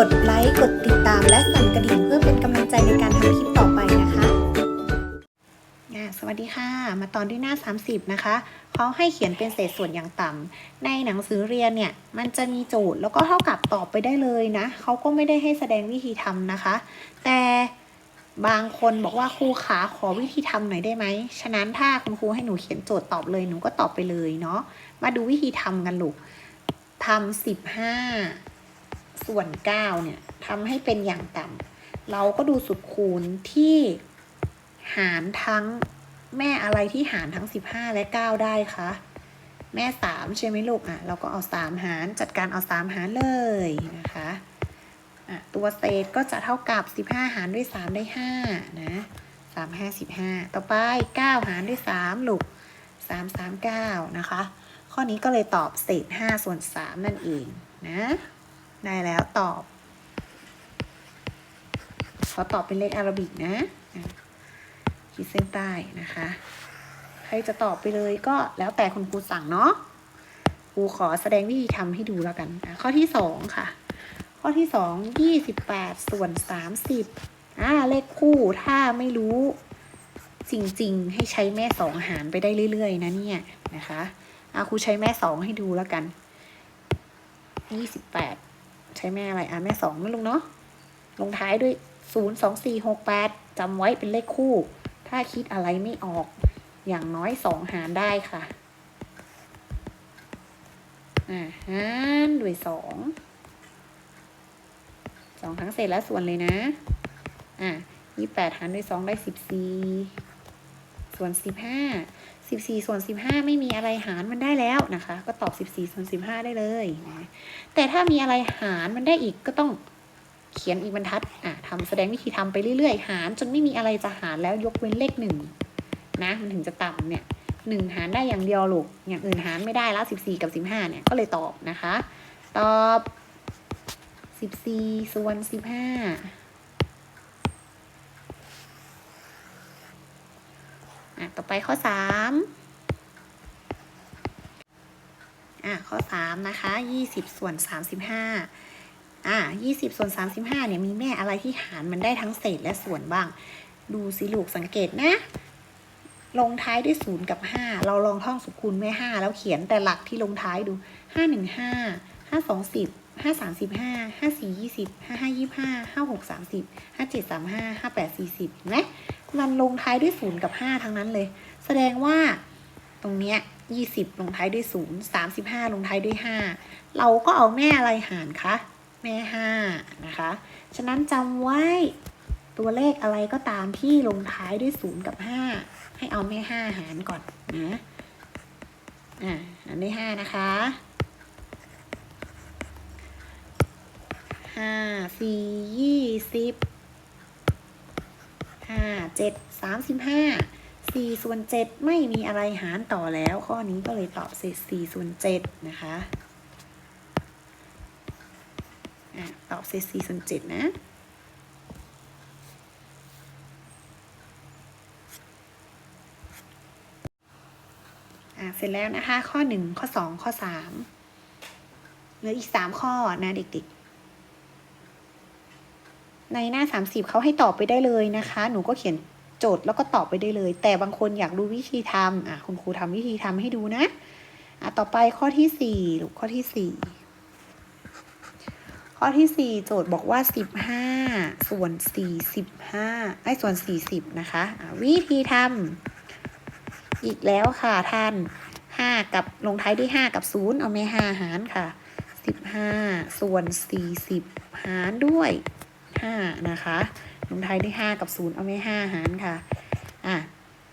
กดไลค์ กดติดตามและสั่นกระดิ่งเพื่อเป็นกำลังใจในการทำคลิปต่อไปนะคะอ่สวัสดีค่ะ มาตอนที่หน้า 30 นะคะเขาให้เขียนเป็นเศษส่วนอย่างต่ำในหนังสือเรียนเนี่ย มันจะมีโจทย์แล้วก็เท่ากับตอบไปได้เลยนะเขาก็ไม่ได้ให้แสดงวิธีทำนะคะ แต่บางคนบอกว่าครูขาขอวิธีทำหน่อยได้ไหม ฉะนั้นถ้าคุณครูให้หนูเขียนโจทย์ตอบเลยหนูก็ตอบไปเลยเนาะ มาดูวิธีทำกันลูกทำสิบห้า ส่วนเก้าเนี่ยทำให้เป็นอย่างต่ำเราก็ดูสุดคูณที่หารทั้งแม่อะไรที่หารทั้งสิบห้าและเก้าได้คะแม่สามใช่ไหมลูกอะเราก็เอาสามหารจัดการเอาสามหารเลยนะคะอะตัวเศษก็จะเท่ากับสิบห้าหารด้วยสามได้ห้านะสามห้าสิบห้าต่อไปเก้าหารด้วยสามลูกสามสามเก้านะคะ ข้อนี้ก็เลยตอบเศษห้าส่วนสามนั่นเองนะ ได้แล้วตอบ ขอตอบเป็นเลขอารบิกนะอะขีดเส้นใต้นะคะ ใครจะตอบไปเลยก็แล้วแต่คุณครูสั่งเนาะครูขอแสดงวิธีทำให้ดูแล้วกันข้อที่สองค่ะ ข้อที่สองยี่สิบแปดส่วนสามสิบอ่าเลขคู่ถ้าไม่รู้จริงๆ ให้ใช้แม่สองหารไปได้เรื่อย ๆ นะเนี่ยนะคะอะครูใช้แม่สองให้ดูแล้วกันยี่สิบแปด ใช้แม่อะไรอะแม่สองนะลุงเนาะลงท้ายด้วยศูนย์สองสี่หกแปดจำไว้เป็นเลขคู่ ถ้าคิดอะไรไม่ออก อย่างน้อยสองหารได้ค่ะอ่าหารด้วยสองสองทั้งเศษและส่วนเลยนะ อะยี่แปดหารด้วยสองได้สิบสี่ ส่วนสิบห้าสิบสี่ส่วนสิบห้าไม่มีอะไรหารมันได้แล้วนะคะ ก็ตอบสิบสี่ส่วนสิบห้าได้เลยนะแต่ถ้ามีอะไรหารมันได้อีกก็ต้องเขียนอีกบรรทัดอะทำแสดงวิธีทำไปเรื่อยๆ หารจนไม่มีอะไรจะหารแล้วยกเว้นเลขหนึ่งนะมันถึงจะต่ำเนี่ยหนึ่งหารได้อย่างเดียวลูกอย่างอื่นหารไม่ได้แล้วสิบสี่กับสิบห้าเนี่ยก็เลยตอบนะคะ ตอบสิบสี่ส่วนสิบห้า อะต่อไปข้อสามอะข้อสามนะคะยี่สิบส่วนสามสิบห้าอะยี่สิบส่วนสามสิบห้าเนี่ยมีแม่อะไรที่หารมันได้ทั้งเศษและส่วนบ้าง ดูสิลูกสังเกตนะลงท้ายด้วยศูนย์กับห้าเราลองท่องสุคูณแม่ห้าแล้วเขียนแต่หลักที่ลงท้ายดูห้าหนึ่งห้าห้าสองสิบ ห้าสามสิบห้าห้าสี่ยี่สิบห้าห้ายี่ห้าห้าหกสามสิบห้าเจ็ดสามห้าห้าแปดสี่สิบนไหมมันลงท้ายด้วยศูนย์กับห้าทั้งนั้นเลย แสดงว่าตรงเนี้ยยี่สิบลงท้ายด้วยศูนย์สามสิบห้าลงท้ายด้วยห้าเราก็เอาแม่อะไรหารคะแม่ห้านะคะ ฉะนั้นจำไว้ตัวเลขอะไรก็ตามที่ลงท้ายด้วยศูนย์กับห้าให้เอาแม่ห้าหารก่อนนะอ่าอันนี้ห้านะคะ ห้าสี่ยี่สิบห้าเจ็ดสามสิบห้าสี่ส่วนเจ็ดไม่มีอะไรหารต่อแล้ว ข้อนี้ก็เลยตอบเศษสี่ส่วนเจ็ดนะคะตอบเศษสี่ส่วนเจ็ดนะเสร็จแล้วนะคะ ข้อหนึ่งข้อสองข้อสามเหลืออีกสามข้อนะเด็กๆ ในหน้า 30เขาให้ตอบไปได้เลยนะคะ หนูก็เขียนโจทย์แล้วก็ตอบไปได้เลย แต่บางคนอยากดูวิธีทำอะคุณครูทำวิธีทำให้ดูนะอะต่อไปข้อที่สี่ลูกข้อที่สี่ข้อที่สี่โจทย์บอกว่าสิบห้าส่วนสี่สิบห้าไอ้ส่วนสี่สิบนะคะอะวิธีทำอีกแล้วค่ะท่านห้ากับลงท้ายด้วยห้ากับศูนย์เอาไม่ห้าหารค่ะสิบห้าส่วนสี่สิบหารด้วย ห้านะคะลงท้ายด้วยห้ากับศูนย์เอาไม่ห้าหารค่ะ อะ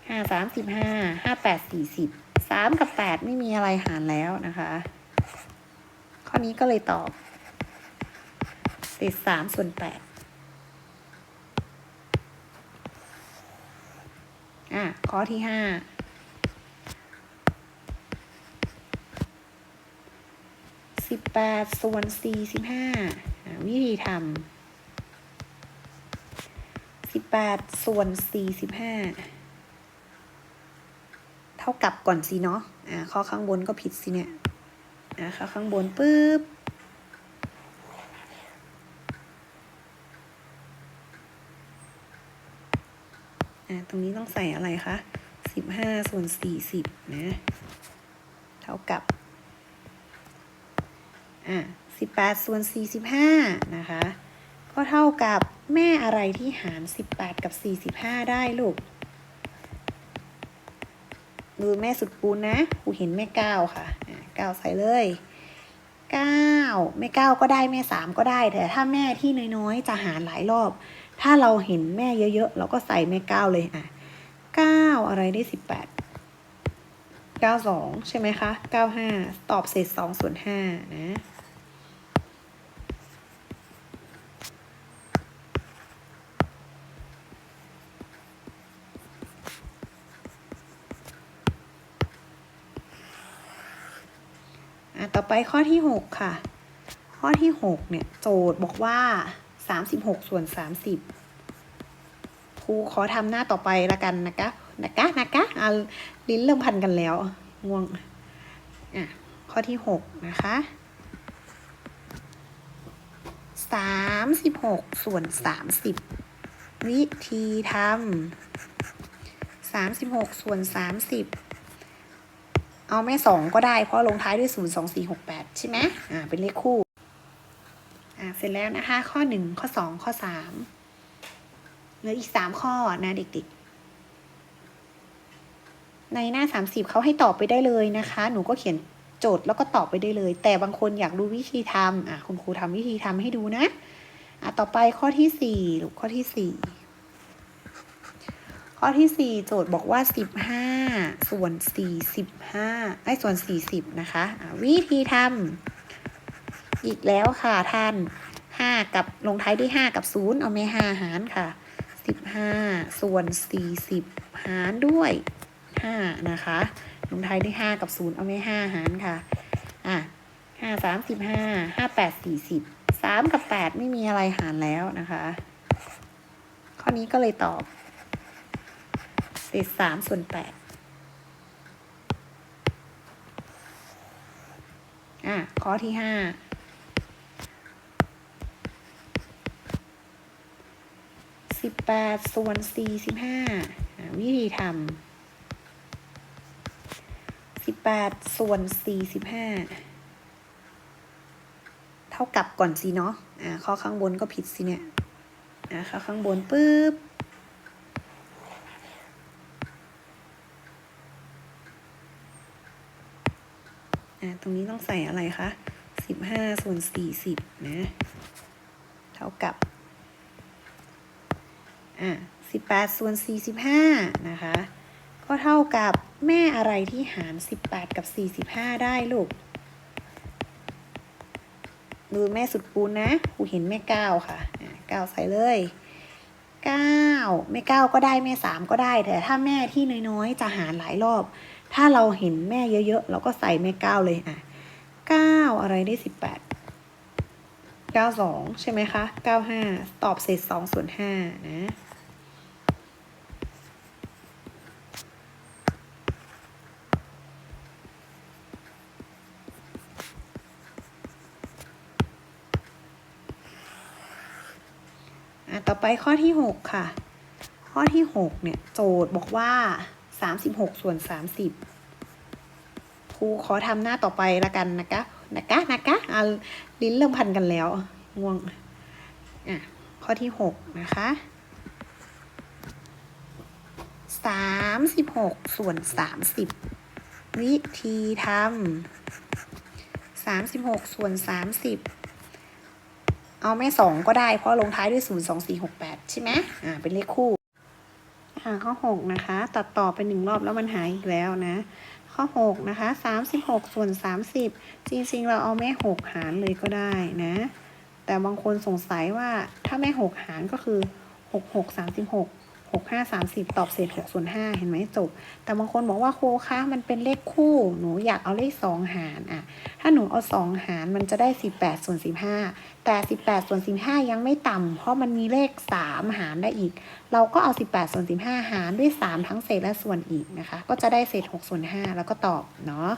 ห้าสามสิบห้าห้าแปดสี่สิบสามกับแปดไม่มีอะไรหารแล้วนะคะ ข้อนี้ก็เลยตอบเศษสามส่วนแปดอะ ข้อที่ห้าสิบแปดส่วนสี่สิบห้าวิธีทำ สิบแปดส่วนสี่สิบห้าเท่ากับก่อนสิเนาะอ่ข้อข้างบนก็ผิดสิเนี่ยอ่าข้อข้างบนปุ๊บตรงนี้ต้องใส่อะไรคะสิบห้าส่วนสี่สิบนะ เท่ากับอ่าสิบแปดส่วนสี่สิบห้านะคะ ก็เท่ากับ แม่อะไรที่หารสิบแปดกับสี่สิบห้าได้ลูก ดูแม่สุดปูนนะครูเห็นแม่เก้าค่ะเก้าใส่เลยเก้าแม่เก้าก็ได้แม่สามก็ได้ แต่ถ้าแม่ที่น้อยๆ จะหารหลายรอบ ถ้าเราเห็นแม่เยอะๆ เราก็ใส่แม่เก้าเลยอะเก้าอะไรได้สิบแปดเก้าสองใช่ไหมคะเก้าห้าตอบเศษสองส่วนห้านะ อะต่อไปข้อที่หกค่ะ ข้อที่หกเนี่ย โจทย์บอกว่าสามสิบหกส่วนสามสิบครูขอทำหน้าต่อไปละกันนะคะนะคะนะคะอะลิ้นเริ่มพันกันแล้วง่วงอะข้อที่หกนะคะสามสิบหกส่วนสามสิบวิธีทำสามสิบหกส่วนสามสิบ เอาแม่สองก็ได้เพราะลงท้ายด้วยศูนย์สองสี่หกแปดใช่ไหมอ่าเป็นเลขคู่ อ่าเสร็จแล้วนะคะ ข้อหนึ่งข้อสองข้อสามเหลืออีกสามข้อนะเด็กๆ ในหน้าสามสิบเขาให้ตอบไปได้เลยนะคะ หนูก็เขียนโจทย์แล้วก็ตอบไปได้เลย แต่บางคนอยากรู้วิธีทำอะคุณครูทำวิธีทำให้ดูนะอะต่อไปข้อที่สี่ลูกข้อที่สี่ ข้อที่สี่โจทย์บอกว่าสิบห้าส่วนสี่สิบห้าไอ้ส่วนสี่สิบนะคะะวิธีทำอีกแล้วค่ะท่านห้ากับลงท้ายด้วยห้ากับศูนย์เอาไม่ห้าหารค่ะสิบห้าส่วนสี่สิบหารด้วยห้านะคะ ลงท้ายด้วยห้ากับศูนย์เอาไม่ห้าหารค่ะ อะห้าสามสิบห้าห้าแปดสี่สิบสามกับแปดไม่มีอะไรหารแล้วนะคะ ข้อนี้ก็เลยตอบ เศษสามส่วนแปดอะข้อที่ห้าสิบแปดส่วนสี่สิบห้าวิธีทำสิบแปดส่วนสี่สิบห้าเท่ากับก่อนสิเนาะอ่าข้อข้างบนก็ผิดสิเนี่ยอ่าข้อข้างบนปุ๊บ อ่าตรงนี้ต้องใส่อะไรคะสิบห้าส่วนสี่สิบนะ เท่ากับ อ่าสิบแปดส่วนสี่สิบห้านะคะ ก็เท่ากับแม่อะไรที่หารสิบแปดกับสี่สิบห้าได้ลูก ดูแม่สุดปูนนะครูเห็นแม่เก้าค่ะอ่าเก้าใส่เลยเก้าแม่เก้าก็ได้แม่สามก็ได้ แต่ถ้าแม่ที่น้อยๆ จะหารหลายรอบ ถ้าเราเห็นแม่เยอะๆ เราก็ใส่แม่เก้าเลยอะเก้าอะไรได้สิบแปดเก้าสองใช่ไหมคะเก้าห้าตอบเศษสองส่วนห้านะอะต่อไปข้อที่หกค่ะ ข้อที่หกเนี่ย โจทย์บอกว่าสามสิบหกส่วนสามสิบ ครูขอทำหน้าต่อไปละกันนะคะนะคะนะคะอะลิ้นเริ่มพันกันแล้วง่วงอะข้อที่หกนะคะสามสิบหกส่วนสามสิบวิธีทำสามสิบหกส่วนสามสิบเอาแม่สองก็ได้เพราะลงท้ายด้วยศูนย์สองสี่หกแปดใช่ไหมอ่าเป็นเลขคู่อ่าข้อหกนะคะ ตัดต่อไปหนึ่งรอบแล้วมันหายอีกแล้วนะ ข้อหกนะคะสามสิบหกส่วนสามสิบจริงๆ เราเอาแม่หกหารเลยก็ได้นะ แต่บางคนสงสัยว่าถ้าแม่หกหารก็คือหกห กสามสิบหกหกห้าสามสิบตอบเศษหกส่วนห้าเห็นไหมจบ แต่บางคนบอกว่าครูคะมันเป็นเลขคู่ หนูอยากเอาเลขสองหารอะ ถ้าหนูเอาสองหารมันจะได้สิบแปดส่วนสิบห้าแต่สิบแปดส่วนสิบห้ายังไม่ต่ำเพราะมันมีเลขสามหารได้อีก เราก็เอาสิบแปดส่วนสิบห้าหารด้วยสามทั้งเศษและส่วนอีกนะคะ ก็จะได้เศษหกส่วนห้าแล้วก็ตอบเนาะ